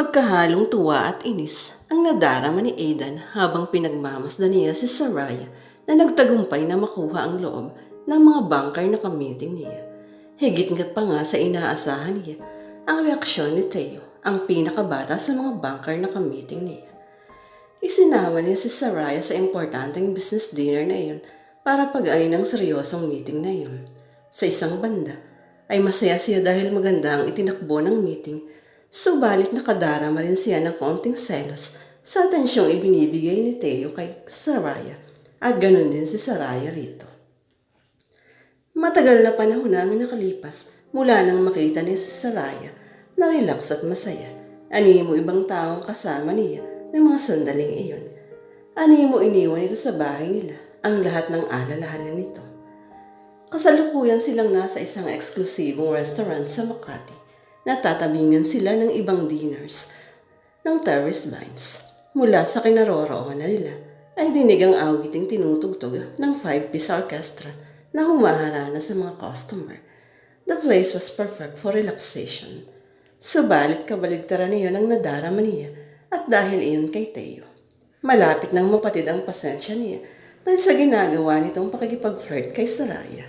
Magkahalong tuwa at inis ang nadarama ni Aidan habang pinagmamasdan niya si Saraya na nagtagumpay na makuha ang loob ng mga bangkay na kamiting niya. Higit nga pa nga sa inaasahan niya ang reaksyon ni Teo, ang pinakabata sa mga bangkay na kamiting niya. Isinama niya si Saraya sa importanteng business dinner na iyon para pag-alin ng seryosong meeting na iyon. Sa isang banda, ay masaya siya dahil maganda ang itinakbo ng meeting, subalit nakadarama rin siya ng konting selos sa atensyong ibinibigay ni Teo kay Saraya at ganun din si Saraya rito. Matagal na panahon na ang nakalipas mula nang makita niya si Saraya na relax at masaya. Animo ibang taong kasama niya ng mga sandaling iyon. Animo iniwan ito sa bahay nila ang lahat ng alalahanan nito. Kasalukuyan silang nasa isang eksklusibong restaurant sa Makati. Natatabingan sila ng ibang dinners ng terrace lines. Mula sa kinaroroonan nila ay dinig ang awiting tinutugtog ng five-piece orchestra na humaharana sa mga customer. The place was perfect for relaxation. Subalit kabaligtaran niya ang nadarama niya at dahil iyon kay Teo. Malapit nang mapatid ang pasensya niya dahil sa ginagawa nitong pakikipag-flirt kay Saraya.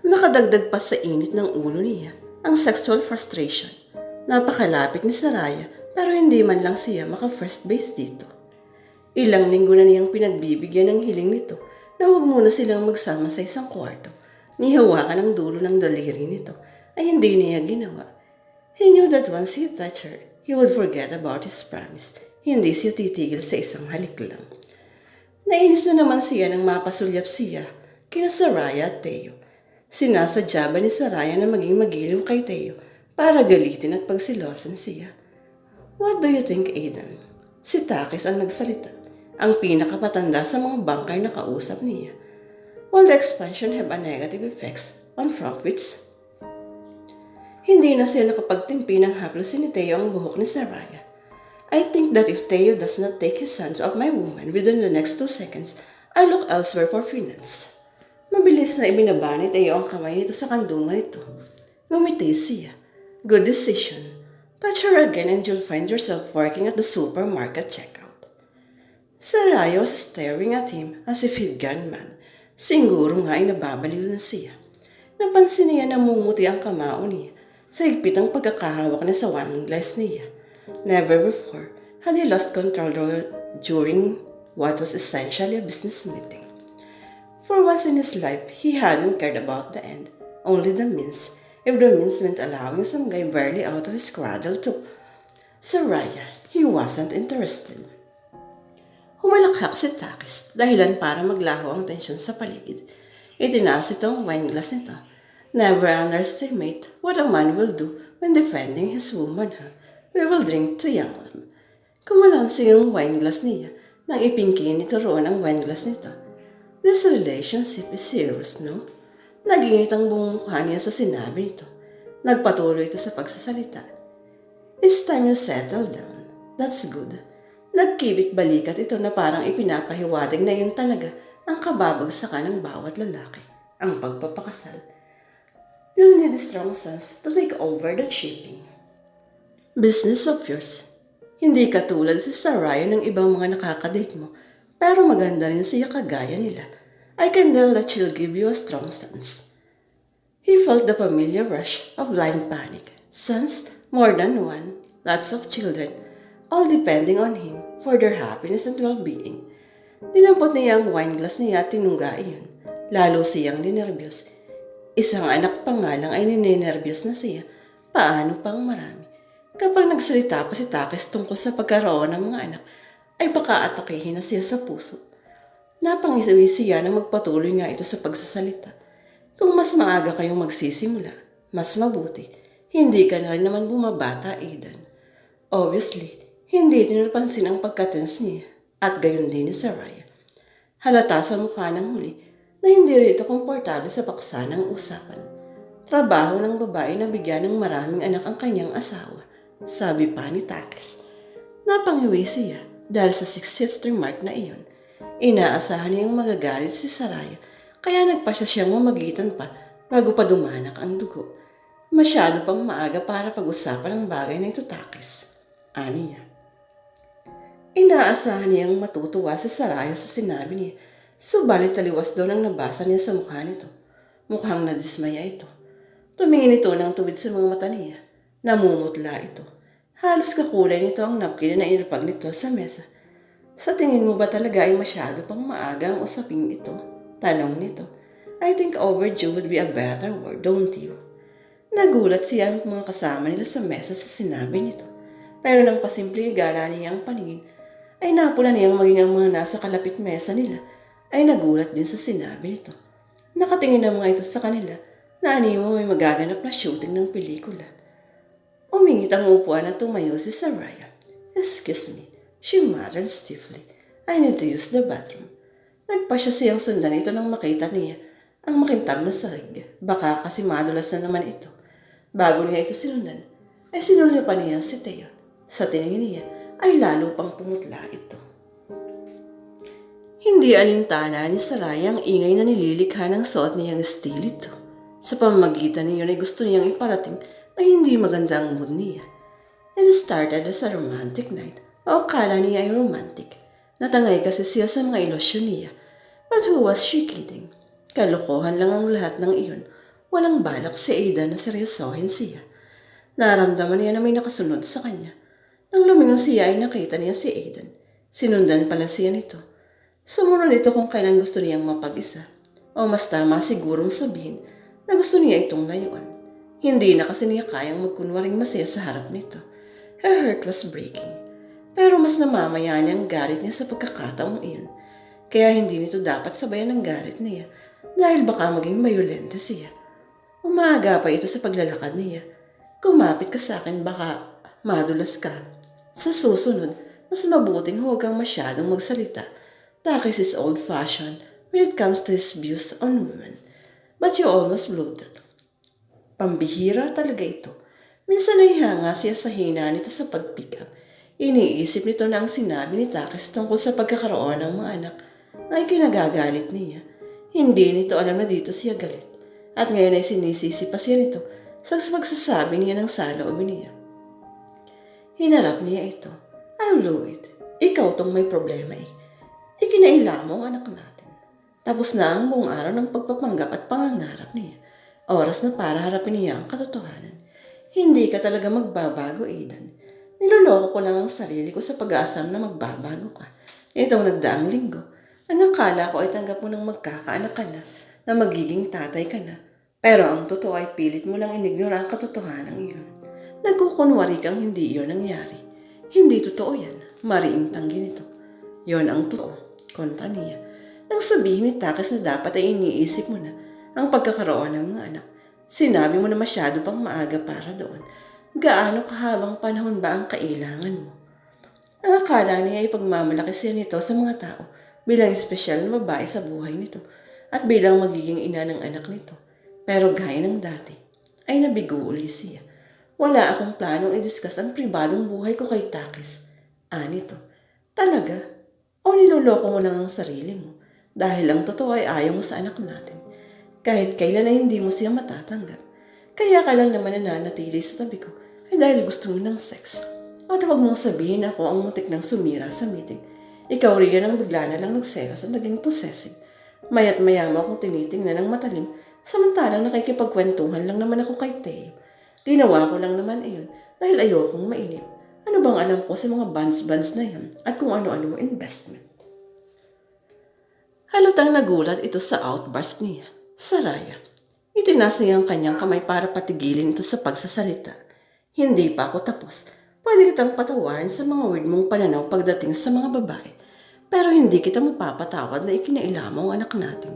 Nakadagdag pa sa init ng ulo niya ang sexual frustration. Napakalapit ni Saraya pero hindi man lang siya maka-first base dito. Ilang linggo na niyang pinagbibigyan ng hiling nito na huwag muna silang magsama sa isang kwarto. Nihawakan ang dulo ng daliri nito ay hindi niya ginawa. He knew that once he touched her, he would forget about his promise. Hindi siya titigil sa isang halik lang. Nainis na naman siya nang mapasulyap siya kina Saraya at Teo. Sinasadya ba ni Saraya na maging magiliw kay Teo para galitin at pagsilosan siya? What do you think, Aidan? Si Takis ang nagsalita, ang pinakapatanda sa mga bangkay na kausap niya. Will the expansion have a negative effects on profits? Hindi na siya nakapagtimpi ng haplusin ni Teo ang buhok ni Saraya. I think that if Teo does not take his hands off my woman within the next two seconds, I look elsewhere for finance. Mabilis na ibinaba ni Teo ang kamay nito sa kandungan nito. Ngumiti siya. Good decision. Touch her again and you'll find yourself working at the supermarket checkout. Saraya was staring at him as if he'd gone mad. Siguro nga ay nababaliw na siya. Napansin niya na mumuti ang kamao niya sa higpit ang pagkakahawak niya sa wine glass niya. Never before had he lost control during what was essentially a business meeting. For once in his life, he hadn't cared about the end, only the means, if the means meant allowing some guy barely out of his cradle to Saraya, he wasn't interested. Humalakhak si Takis, dahilan para maglaho ang tensyon sa paligid. Itinaas ito ang wine glass nito. Never underestimate what a man will do when defending his woman. Ha? We will drink to young love. Kumalansi ang wine glass niya nang ipingkin nito roon ang wine glass nito. This relationship is serious, no? Naginit ang buong mukha niya sa sinabi nito. Nagpatuloy ito sa pagsasalita. It's time you settle down. That's good. Nagkibit balikat ito na parang ipinapahiwatig na yun talaga ang kababagsakan ng bawat lalaki, ang pagpapakasal. You'll need strong sense to take over the shipping. Business of yours. Hindi katulad si Saraya ng ibang mga nakakadate mo, pero maganda rin siya kagaya nila. I can tell that she'll give you a strong sense. He felt the familiar rush of blind panic. Sons, more than one, lots of children, all depending on him for their happiness and well-being. Dinampot niya ang wine glass niya at tinungga iyon. Lalo siyang ninervyos. Isang anak pa nga lang ay ninenervyos na siya. Paano pang marami? Kapag nagsalita pa si Takis tungkol sa pagkaroon ng mga anak, ay baka atakihin na siya sa puso. Napangisawi siya na magpatuloy nga ito sa pagsasalita. Kung mas maaga kayong magsisimula, mas mabuti. Hindi ka na rin naman bumabata, Aidan. Obviously, hindi din napansin ang pagkatens niya at gayon din ni Saraya. Halata sa mukha ng huli na hindi rin ito komportable sa paksa ng usapan. Trabaho ng babae na bigyan ng maraming anak ang kanyang asawa, sabi pa ni Takis. Napangiwi siya dahil sa six sister mark na iyon. Inaasahan niyang magagalit si Saraya kaya nagpasya siyang mamagitan pa bago pa dumanak ang dugo. Masyado pang maaga para pag-usapan ang bagay na ito takis. Ani niya. Inaasahan niyang matutuwa si Saraya sa sinabi niya. Subalit taliwas daw ang nabasa niya sa mukha nito. Mukhang nadismaya ito. Tumingin ito ng tuwid sa mga mata niya. Namumutla ito. Halos kakulay nito ang napkin na inilapag nito sa mesa. Sa tingin mo ba talaga ay masyado pang maaga ang usaping ito? Tanong nito. I think overdue would be a better word, don't you? Nagulat siya ang mga kasama nila sa mesa sa sinabi nito. Pero nang pasimple gala niya ang paningin, ay napula niyang maging ang mga nasa kalapit mesa nila ay nagulat din sa sinabi nito. Nakatingin na mga ito sa kanila na animo may magaganap na shooting ng pelikula. Umingit ang upuan at tumayo si Saraya. Excuse me, she muttered stiffly. I need to use the bathroom. Nagpa siya siyang sundan ito nang makita niya ang makintab na sahig. Baka kasi madulas na naman ito. Bago niya ito sinundan, ay sinulyo pa niya si Teo. Sa tingin niya, ay lalo pang pumutla ito. Hindi alintana ni Saraya ang ingay na nililikha ng suot niyang stilito. Sa pamamagitan niyon ay gusto niyang iparating na hindi maganda ang mood niya. It started as a romantic night. O kala niya ay romantic. Natangay kasi siya sa mga ilosyon niya. But who was she kidding? Kalokohan lang ang lahat ng iyon. Walang balak si Ada na seryosohin siya. Naramdaman niya na may nakasunod sa kanya. Nang lumingon siya ay nakita niya si Aidan. Sinundan pala siya nito. Sumunod ito kung kailan gusto niyang mapag-isa. O mas tama sigurong sabihin na gusto niya itong layuan. Hindi na kasi niya kayang magkunwaring masaya sa harap nito. Her heart was breaking. Pero mas namamaya niya ang galit niya sa pagkakataong iyon. Kaya hindi nito dapat sabayan ng galit niya dahil baka maging mayulente siya. Umaga pa ito sa paglalakad niya. Kumapit ka sa akin baka madulas ka. Sa susunod, mas mabuting huwag kang masyadong magsalita. Takis is old-fashioned when it comes to his views on women. But you almost blew that. Pambihira talaga ito. Minsan ay hanga siya sa hina nito sa pag-pick up. Iniisip nito na ang sinabi ni Takis tungkol sa pagkakaroon ng mga anak ay kinagagalit niya. Hindi nito alam na dito siya galit. At ngayon ay sinisisi pa siya nito sa pagsasabi niya ng saloobin niya. Hinarap niya ito. Do it. Ikaw tong may problema eh. Ikinaila mo ang anak natin. Tapos na ang buong araw ng pagpapanggap at pangangarap niya. Oras na para harapin niya ang katotohanan. Hindi ka talaga magbabago, Aidan. Niloloko ko lang ang sarili ko sa pag-aasam na magbabago ka. Itong nagdaang linggo, ang akala ko ay tanggap mo ng magkakaanak ka na, na magiging tatay ka na. Pero ang totoo ay pilit mo lang inignora ang katotohanan iyon. Nagkukunwari kang hindi iyon nangyari. Hindi totoo yan. Mariing tanggi nito. Yon ang totoo. Konta niya. Nang sabihin ni Takas na dapat ay iniisip mo na ang pagkakaroon ng mga anak. Sinabi mo na masyado pang maaga para doon. Gaano kahabang panahon ba ang kailangan mo? Ang akala niya ay pagmamalaki siya nito sa mga tao bilang espesyal na babae sa buhay nito at bilang magiging ina ng anak nito. Pero gaya ng dati, ay nabigo uli siya. Wala akong planong i-discuss ang pribadong buhay ko kay Takis. Anito, talaga? O niloloko mo lang ang sarili mo dahil ang totoo ay ayaw mo sa anak natin. Kahit kailan ay hindi mo siya matatanggap. Kaya ka lang naman nananatili sa tabi ko ay dahil gusto mo ng sex. At huwag mong sabihin ako ang mutik ng sumira sa meeting. Ikaw riyan ang bigla na lang nagselos at naging possessive. Mayat maya mo akong tinitingnan ng matalim samantalang nakikipagkwentuhan lang naman ako kay Teo. Ginawa ko lang naman iyon dahil ayokong mainip. Ano bang alam ko sa mga bands-bands na yan at kung ano-ano investment? Halatang nagulat ito sa outburst niya. Saraya. Itinas niya ang kanyang kamay para patigilin ito sa pagsasalita. Hindi pa ako tapos. Pwede kitang patawarin sa mga weird mong pananaw pagdating sa mga babae. Pero hindi kita mapapatawad na ikinaila mo ang anak natin.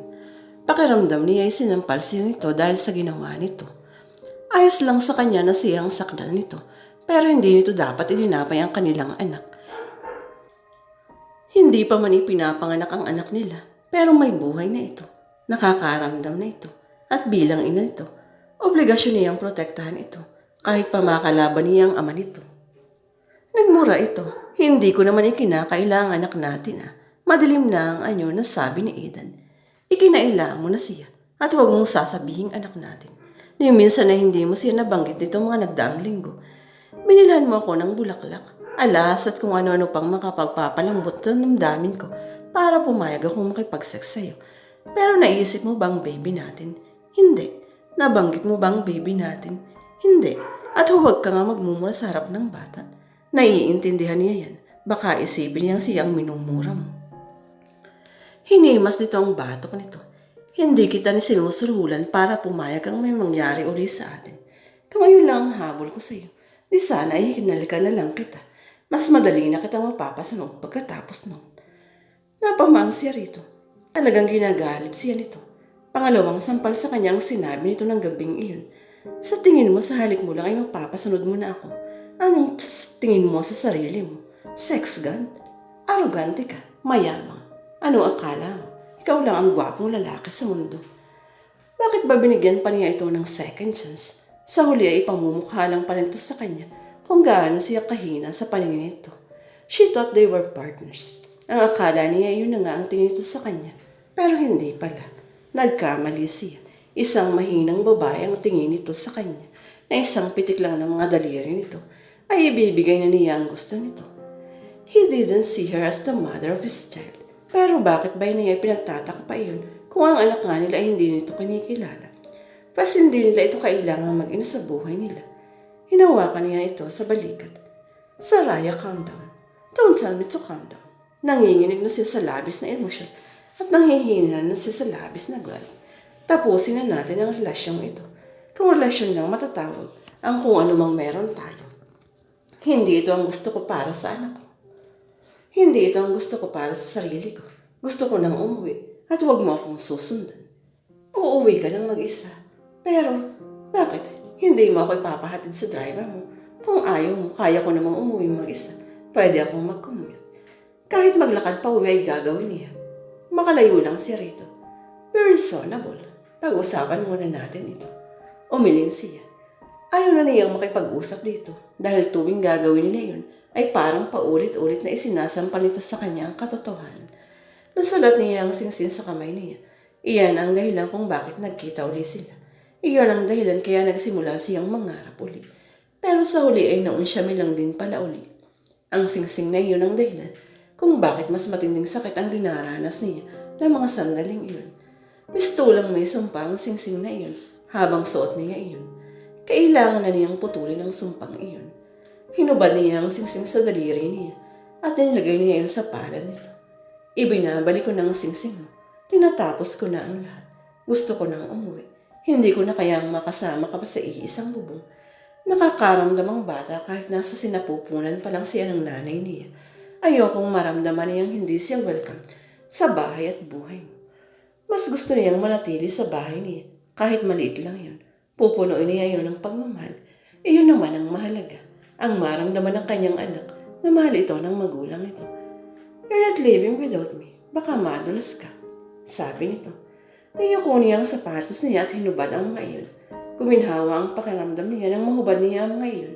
Pakiramdam niya ay sinampal siya nito dahil sa ginawa nito. Ayos lang sa kanya na siyang sakdan nito, pero hindi nito dapat ilinapay ang kanilang anak. Hindi pa man ipinapanganak ang anak nila, pero may buhay na ito. Nakakaramdam na ito. At bilang ina nito, obligasyon niyang protektahan ito, kahit pa makalaban niya ang ama nito. Nagmura ito. Hindi ko naman ikinakailangan anak natin ah. Madilim na ang anyo na sabi ni Aidan. Ikinailangan mo na siya at huwag mong sasabihing anak natin. Yung minsan na hindi mo siya nabanggit nito mga nagdaang linggo. Binilhan mo ako ng bulaklak, alas at kung ano-ano pang makapagpapalambot ng damdamin ko para pumayag akong makipag-sex sa'yo. Pero naisip mo bang baby natin? Hindi. Nabanggit mo bang baby natin? Hindi. At huwag ka nga magmumura sa harap ng bata. Naiintindihan niya yan. Baka isipin niyang siyang minumura mo. Hinimas nito ang batok nito. Hindi kita ni sinusulhulan para pumayag ang may mangyari uli sa atin. Kung ngayon lang ang habol ko sa iyo, di sana ay hinalikan na lang kita. Mas madali na kita mapapasanog pagkatapos noon. Napamang rito. Talagang ginagalit siya nito. Pangalawang sampal sa kanyang sinabi nito ng gabing iyon. Sa tingin mo sa halik mo lang ay mapapasunod mo na ako. Anong tingin mo sa sarili mo? Sex gun? Arrogante ka, mayamang. Ano akala mo? Ikaw lang ang gwapong lalaki sa mundo. Bakit ba binigyan pa niya ito ng second chance? Sa huli ay pamumukha lang pa nito sa kanya kung gaano siya kahina sa paningin nito. She thought they were partners. Ang akala niya yun na nga ang tingin nito sa kanya. Pero hindi pala. Nagkamali siya. Isang mahinang babae ang tingin nito sa kanya na isang pitik lang ng mga daliri nito ay ibibigay na niya ang gusto nito. He didn't see her as the mother of his child. Pero bakit ba niya pinagtataka pa iyon kung ang anak nga nila ay hindi nito kinikilala? Pas hindi nila ito kailangan mag-ina sa buhay nila. Hinawakan niya ito sa balikat. Saraya, calm down. Don't tell me to calm down. Nanginginig na siya sa labis na emosyon at nanghihina na siya na galit. Tapusin na natin ang relasyong ito. Kung relasyon lang matatawag ang kung ano mang meron tayo. Hindi ito ang gusto ko para sa anak ko. Hindi ito ang gusto ko para sa sarili ko. Gusto ko nang umuwi at huwag mo akong susundan. Uuwi ka nang mag-isa. Pero, bakit? Hindi mo ako ipapahatid sa driver mo. Kung ayaw mo, kaya ko namang umuwi mag-isa. Pwede akong mag-commute. Kahit maglakad pa uwi ay gagawin niya. Makalayo lang siya rito. Very reasonable. Pag-usapan muna natin ito. Umiling siya. Ayaw na niyang makipag-usap dito dahil tuwing gagawin nila yun ay parang paulit-ulit na isinasampal nito sa kanya ang katotohanan. Nasalat niya ang singsin sa kamay niya. Iyan ang dahilan kung bakit nagkita uli sila. Iyon ang dahilan kaya nagsimula siyang mangarap uli. Pero sa huli ay naunsya lang din pala uli. Ang singsing na iyon ang dahilan kung bakit mas matinding sakit ang dinaranas niya ng mga sandaling iyon. Pistulang may sumpa ang singsing na iyon habang suot niya iyon. Kailangan na niyang putulin ang sumpang iyon. Hinubad niya ang singsing sa daliri niya at nilagay niya iyon sa palad nito. Ibinabalik ko na ang singsing. Tinatapos ko na ang lahat. Gusto ko nang umuwi. Hindi ko na kayang makasama ka pa sa iisang bubong. Nakakaramdam ang bata kahit nasa sinapupunan pa lang siya ng nanay niya. Ayokong maramdaman niyang hindi siya welcome sa bahay at buhay mo. Mas gusto niyang manatili sa bahay niya kahit maliit lang yun. Pupunuin niya yun ng pagmamahal. Iyon naman ang mahalaga. Ang maramdaman ng kanyang anak na mahal ito ng magulang nito. You're not living without me. Baka madulas ka. Sabi nito. Niyuko niya ang sapatos niya at hinubad ang mga iyon. Kuminhawa ang pakiramdam niya nang mahubad niya ang mga iyon.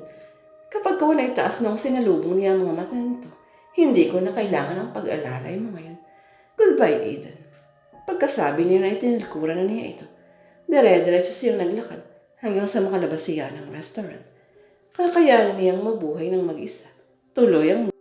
Kapag ko na itaas nung sinalubong niya ang mga mata nito, hindi ko na kailangan ang pag-alalay mo ngayon. Goodbye, Aiden. Pagkasabi niya na itinalkuran na niya ito, dire-diretso siyang naglakad hanggang sa makalabas siya ng restaurant. Kakayanan niyang mabuhay ng mag-isa. Tuloy ang